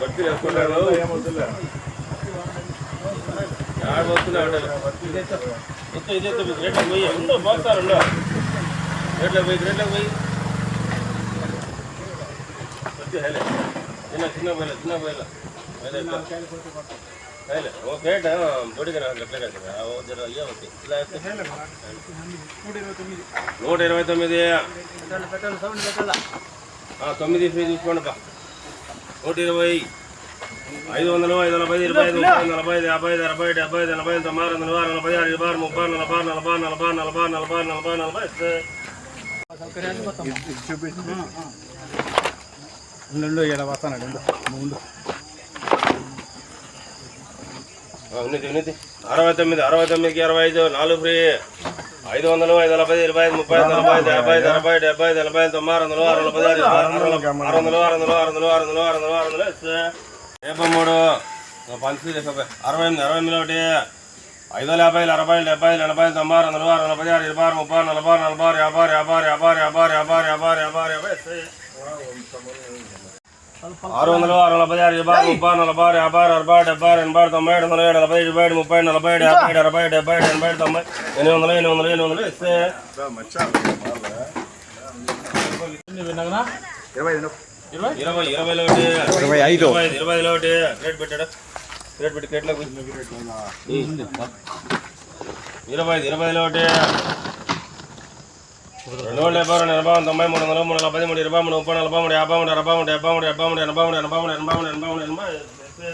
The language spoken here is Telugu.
బట్టి వేసుకున్నాడు యాడ్ వస్తున్నాడు ఇంత ఇదే రేట్లకు పోయి. ఉందో పోతారు రేట్లకు పోయి రేట్లకు పోయి వచ్చి హైలే చిన్న చిన్న పోయిల చిన్న పోయిల నూట ఇరవై తొమ్మిది ఆ, తొమ్మిది ఫ్రీ చూసుకోండి బా నూట ఇరవై. ఐదు వందలు ఐదు నలభై ఇరవై ఐదు ముప్పై నలభై ఐదు యాభై ఐదు అరవై ఐదు డెబ్బై ఐదు ఎనభై ఐదు తొంభై ఆరు వందల ఆరు నలభై ఆరు ఇరవై ఆరు ముప్పై నలభై నలభై నలభై నలభై నలభై నలభై నలభై ఉండు ఇక్కడ వస్తాను ముందు. ఉన్నది ఉన్నది అరవై తొమ్మిది అరవై తొమ్మిదికి అరవై ఐదు నాలుగు ఫ్రీ ఐదు వందలు ఐదు నలభై ఇరవై ఐదు ముప్పై ఐదు నలభై ఐదు యాభై ఐదు అరవై డెబ్బై ఐదు ఎనభై ఐదు తొమ్మిది ఆరు వందలు ఆరు వందల పది ఆరు వందలు ఆరు వందలు ఆరు వందలు ఆరు వందలు ఆరు వందలు ఆరు వందలు ఆరు వందలు ఇస్తే మూడు పంచి అరవై ఎనిమిది అరవై ఎనిమిది ఒకటి ఐదు వందల యాభై అరవై డెబ్బై ఐదు ఎనభై తొంభై ఆరు వందలు ఆరు నలభై ఆరు ఇరవై ఆరు ముప్పై నలభై నలభై ఆరు యాభై ఆరు యాభై ఆరు యాభై ఆరు యాభై ఆరు యాభై ఆరు యాభై ఆరు యాభై ఆరు యాభై వందలు ఆరు నలభై ఆరు ఆరు ముప్పై నలభై ఆరు యాభై ఆరు అరవై డెబ్బై ఆరు ఎనభై తొంభై ఏడు వందల ఏడు నలభై ఏడు ముప్పై నలభై ఏడు యాభై ఏడు అరవై డెబ్బై ఏడు ఎనభై ఏడు తొంభై ఎనిమిది వందలు ఎనిమిది వందలు ఎనిమిది వందలు ఇస్తే. ఇరవై ఇరవైలో ఒకటి ఇరవై ఐదు. ఇరవై ఐదు ఇరవైలో ఒకటి రేట్ పెట్టాడు? రేట్ పెట్టి రేట్లోకి ఇరవై ఐదు ఇరవైలో ఒకటి రెండు వందల డెబ్బై రెండు ఎనభై తొంభై మూడు వందల మూడు నలభై మూడు ఇరవై మూడు ముప్పై నలభై మూడు యాభై మూడు అరవై మూడు డెబ్బై మూడు డెబ్బై మూడు ఎనభై మూడు ఎనభై మూడు ఎనభై మూడు ఎనభై మూడు ఎనభై ఇస్తే